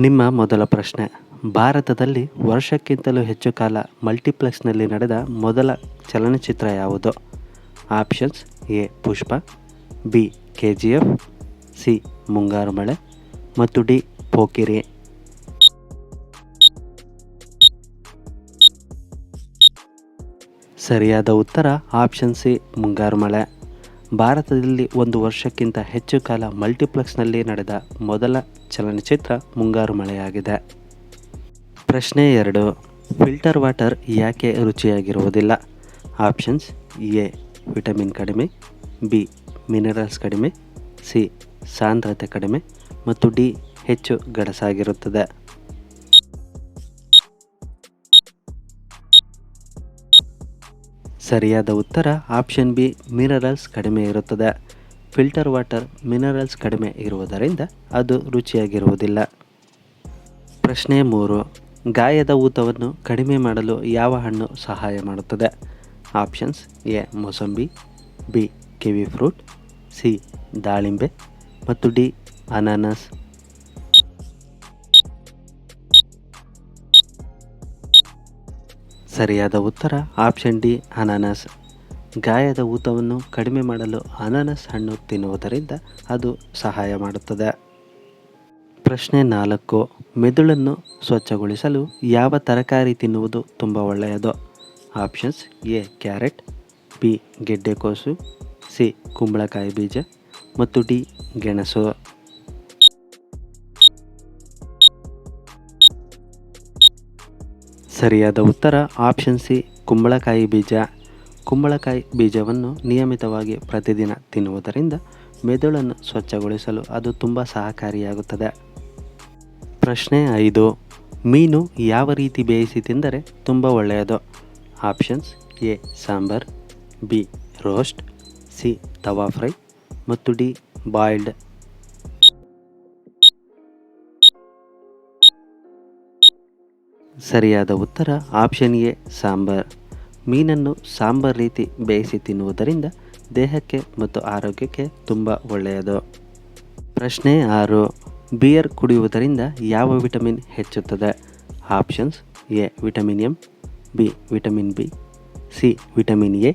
ನಿಮ್ಮ ಮೊದಲ ಪ್ರಶ್ನೆ. ಭಾರತದಲ್ಲಿ ವರ್ಷಕ್ಕಿಂತಲೂ ಹೆಚ್ಚು ಕಾಲ ಮಲ್ಟಿಪ್ಲೆಕ್ಸ್ನಲ್ಲಿ ನಡೆದ ಮೊದಲ ಚಲನಚಿತ್ರ ಯಾವುದು? Options A, Pushpa, B K G F C, Mungaru Male ಮತ್ತು ಡಿ, ಪೋಕಿರಿ. ಸರಿಯಾದ ಉತ್ತರ ಆಪ್ಷನ್ ಸಿ ಮುಂಗಾರು ಮಳೆ. ಭಾರತದಲ್ಲಿ ಒಂದು ವರ್ಷಕ್ಕಿಂತ ಹೆಚ್ಚು ಕಾಲ ಮಲ್ಟಿಪ್ಲೆಕ್ಸ್ನಲ್ಲಿ ನಡೆದ ಮೊದಲ ಚಲನಚಿತ್ರ ಮುಂಗಾರು ಮಳೆಯಾಗಿದೆ. ಪ್ರಶ್ನೆ ಎರಡು, ಫಿಲ್ಟರ್ ವಾಟರ್ ಯಾಕೆ ರುಚಿಯಾಗಿರುವುದಿಲ್ಲ? ಆಪ್ಷನ್ಸ್ ಎ, ವಿಟಮಿನ್ ಕಡಿಮೆ, ಬಿ, ಮಿನರಲ್ಸ್ ಕಡಿಮೆ, ಸಿ, ಸಾಂದ್ರತೆ ಕಡಿಮೆ ಮತ್ತು ಡಿ, ಹೆಚ್ಚು ಗಡಸಾಗಿರುತ್ತದೆ. ಸರಿಯಾದ ಉತ್ತರ ಆಪ್ಷನ್ ಬಿ ಮಿನರಲ್ಸ್ ಕಡಿಮೆ ಇರುತ್ತದೆ. ಫಿಲ್ಟರ್ ವಾಟರ್ ಮಿನರಲ್ಸ್ ಕಡಿಮೆ ಇರುವುದರಿಂದ ಅದು ರುಚಿಯಾಗಿರುವುದಿಲ್ಲ. ಪ್ರಶ್ನೆ ಮೂರು, ಗಾಯದ ಊತವನ್ನು ಕಡಿಮೆ ಮಾಡಲು ಯಾವ ಹಣ್ಣು ಸಹಾಯ ಮಾಡುತ್ತದೆ? ಆಪ್ಷನ್ಸ್ ಎ ಮೊಸಂಬಿ ಬಿ ಕಿವಿ ಫ್ರೂಟ್ ಸಿ ದಾಳಿಂಬೆ, ಮತ್ತು ಡಿ ಅನಾನಸ್. ಸರಿಯಾದ ಉತ್ತರ? ಆಪ್ಷನ್ ಡಿ, ಅನಾನಸ್. ಗಾಯದ ಊತವನ್ನು ಕಡಿಮೆ ಮಾಡಲು ಅನಾನಸ್ ಹಣ್ಣು ತಿನ್ನುವುದರಿಂದ ಅದು ಸಹಾಯ ಮಾಡುತ್ತದೆ. ಪ್ರಶ್ನೆ ನಾಲ್ಕು. ಮೆದುಳನ್ನು ಸ್ವಚ್ಛಗೊಳಿಸಲು ಯಾವ ತರಕಾರಿ ತಿನ್ನುವುದು ತುಂಬ ಒಳ್ಳೆಯದು? ಆಪ್ಷನ್ಸ್ ಎ, ಕ್ಯಾರೆಟ್, ಬಿ ಗೆಡ್ಡೆಕೋಸು ಸಿ, ಕುಂಬಳಕಾಯಿ ಬೀಜ, ಮತ್ತು ಡಿ, ಗೆಣಸು. ಸರಿಯಾದ ಉತ್ತರ ಆಪ್ಷನ್ ಸಿ ಕುಂಬಳಕಾಯಿ ಬೀಜ. ಕುಂಬಳಕಾಯಿ ಬೀಜವನ್ನು ನಿಯಮಿತವಾಗಿ ಪ್ರತಿದಿನ ತಿನ್ನುವುದರಿಂದ ಮೆದುಳನ್ನು ಸ್ವಚ್ಛಗೊಳಿಸಲು ಅದು ತುಂಬ ಸಹಕಾರಿಯಾಗುತ್ತದೆ. ಪ್ರಶ್ನೆ ಐದು, ಮೀನು ಯಾವ ರೀತಿ ಬೇಯಿಸಿ ತಿಂದರೆ ತುಂಬ ಒಳ್ಳೆಯದು? Options A, sambar, B roast C, tawa fry ಮತ್ತು ಡಿ ಬಾಯ್ಲ್ಡ್ ಸರಿಯಾದ ಉತ್ತರ ಆಪ್ಷನ್ ಎ, ಸಾಂಬಾರ್. ಮೀನನ್ನು ಸಾಂಬಾರ್ ರೀತಿ ಬೇಯಿಸಿ ತಿನ್ನುವುದರಿಂದ ದೇಹಕ್ಕೆ ಮತ್ತು ಆರೋಗ್ಯಕ್ಕೆ ತುಂಬ ಒಳ್ಳೆಯದು. ಪ್ರಶ್ನೆ ಆರು ಬಿಯರ್ ಕುಡಿಯುವುದರಿಂದ ಯಾವ ವಿಟಮಿನ್ ಹೆಚ್ಚುತ್ತದೆ? Options A vitamin M, B vitamin B, C vitamin A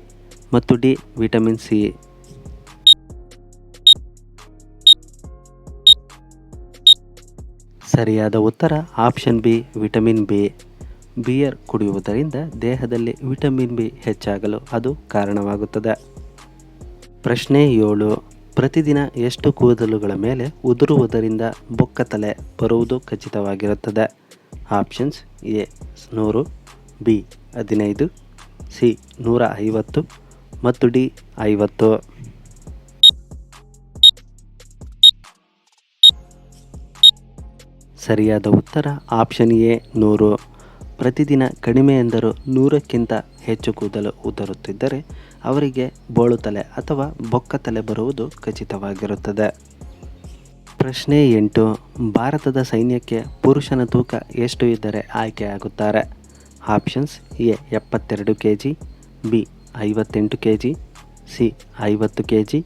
ಮತ್ತು ಡಿ ವಿಟಮಿನ್ ಸಿ. ಸರಿಯಾದ ಉತ್ತರ option B, vitamin B. Beer ಕುಡಿಯುವುದರಿಂದ ದೇಹದಲ್ಲಿ ವಿಟಮಿನ್ ಬಿ ಹೆಚ್ಚಾಗಲು ಅದು ಕಾರಣವಾಗುತ್ತದೆ. ಪ್ರಶ್ನೆ ಏಳು, ಪ್ರತಿದಿನ ಎಷ್ಟು ಕೂದಲುಗಳ ಮೇಲೆ ಉದುರುವುದರಿಂದ ಬೊಕ್ಕ ತಲೆ ಬರುವುದು ಖಚಿತವಾಗಿರುತ್ತದೆ? ಆಪ್ಷನ್ಸ್ ಎ, ನೂರು, ಬಿ, ಹದಿನೈದು, ಸಿ, ನೂರ ಐವತ್ತು ಮತ್ತು ಡಿ, ಐವತ್ತು. ಸರಿಯಾದ ಉತ್ತರ ಆಪ್ಷನ್ ಎ ನೂರು. ಪ್ರತಿದಿನ ಕಡಿಮೆ ಎಂದರೂ ನೂರಕ್ಕಿಂತ ಹೆಚ್ಚು ಕೂದಲು ಉದುರುತ್ತಿದ್ದರೆ ಅವರಿಗೆ ಬೋಳು ತಲೆ ಅಥವಾ ಬೊಕ್ಕ ತಲೆ ಬರುವುದು ಖಚಿತವಾಗಿರುತ್ತದೆ. ಪ್ರಶ್ನೆ ಎಂಟು, ಭಾರತದ ಸೈನ್ಯಕ್ಕೆ ಪುರುಷನ ತೂಕ ಎಷ್ಟು ಇದ್ದರೆ ಆಯ್ಕೆಯಾಗುತ್ತಾರೆ ಆಪ್ಷನ್ಸ್ ಎ ಎಪ್ಪತ್ತೆರಡು ಕೆ ಜಿ ಬಿ ಐವತ್ತೆಂಟು ಕೆ ಜಿ ಸಿ ಐವತ್ತು ಕೆ ಜಿ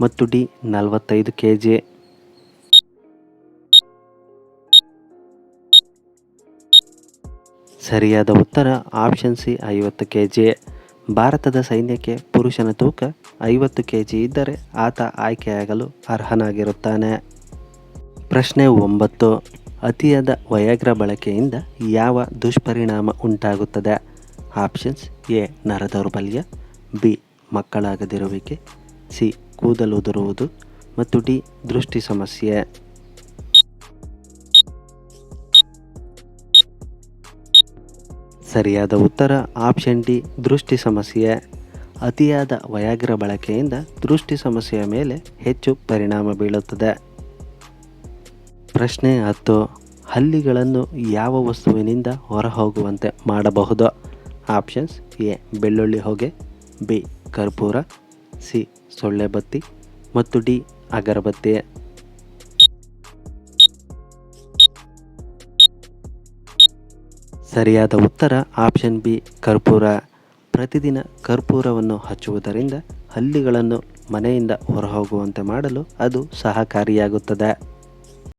ಮತ್ತು ಡಿ ನಲವತ್ತೈದು ಕೆ ಜಿ ಸರಿಯಾದ ಉತ್ತರ ಆಪ್ಷನ್ ಸಿ ಐವತ್ತು ಕೆ ಜಿ ಭಾರತದ ಸೈನ್ಯಕ್ಕೆ ಪುರುಷನ ತೂಕ ಐವತ್ತು ಕೆ ಜಿ ಇದ್ದರೆ ಆತ ಆಯ್ಕೆಯಾಗಲು ಅರ್ಹನಾಗಿರುತ್ತಾನೆ. ಪ್ರಶ್ನೆ ಒಂಬತ್ತು. ಅತಿಯಾದ ವಯಾಗ್ರ ಬಳಕೆಯಿಂದ ಯಾವ ದುಷ್ಪರಿಣಾಮ ಉಂಟಾಗುತ್ತದೆ? ಆಪ್ಷನ್ಸ್ ಎ, ನರದೌರ್ಬಲ್ಯ, ಬಿ, ಮಕ್ಕಳಾಗದಿರುವಿಕೆ, ಸಿ ಕೂದಲು ಉದುರುವುದು ಮತ್ತು ಡಿ, ದೃಷ್ಟಿ ಸಮಸ್ಯೆ. ಸರಿಯಾದ ಉತ್ತರ ಆಪ್ಷನ್ ಡಿ, ದೃಷ್ಟಿ ಸಮಸ್ಯೆ. ಅತಿಯಾದ ವಯಾಗ್ರ ಬಳಕೆಯಿಂದ ದೃಷ್ಟಿ ಸಮಸ್ಯೆಯ ಮೇಲೆ ಹೆಚ್ಚು ಪರಿಣಾಮ ಬೀಳುತ್ತದೆ. ಪ್ರಶ್ನೆ ಹತ್ತು, ಹಲ್ಲಿಗಳನ್ನು ಯಾವ ವಸ್ತುವಿನಿಂದ ಹೊರಹೋಗುವಂತೆ ಮಾಡಬಹುದು? ಆಪ್ಷನ್ಸ್ ಎ, ಬೆಳ್ಳುಳ್ಳಿ ಹೊಗೆ, ಬಿ, ಕರ್ಪೂರ, ಸಿ, ಸೊಳ್ಳೆ ಬತ್ತಿ, ಮತ್ತು ಡಿ, ಅಗರಬತ್ತಿ. ಸರಿಯಾದ ಉತ್ತರ ಆಪ್ಷನ್ ಬಿ ಕರ್ಪೂರ. ಪ್ರತಿದಿನ ಕರ್ಪೂರವನ್ನು ಹಚ್ಚುವುದರಿಂದ ಹಲ್ಲಿಗಳನ್ನು ಮನೆಯಿಂದ ಹೊರಹೋಗುವಂತೆ ಮಾಡಲು ಅದು ಸಹಕಾರಿಯಾಗುತ್ತದೆ.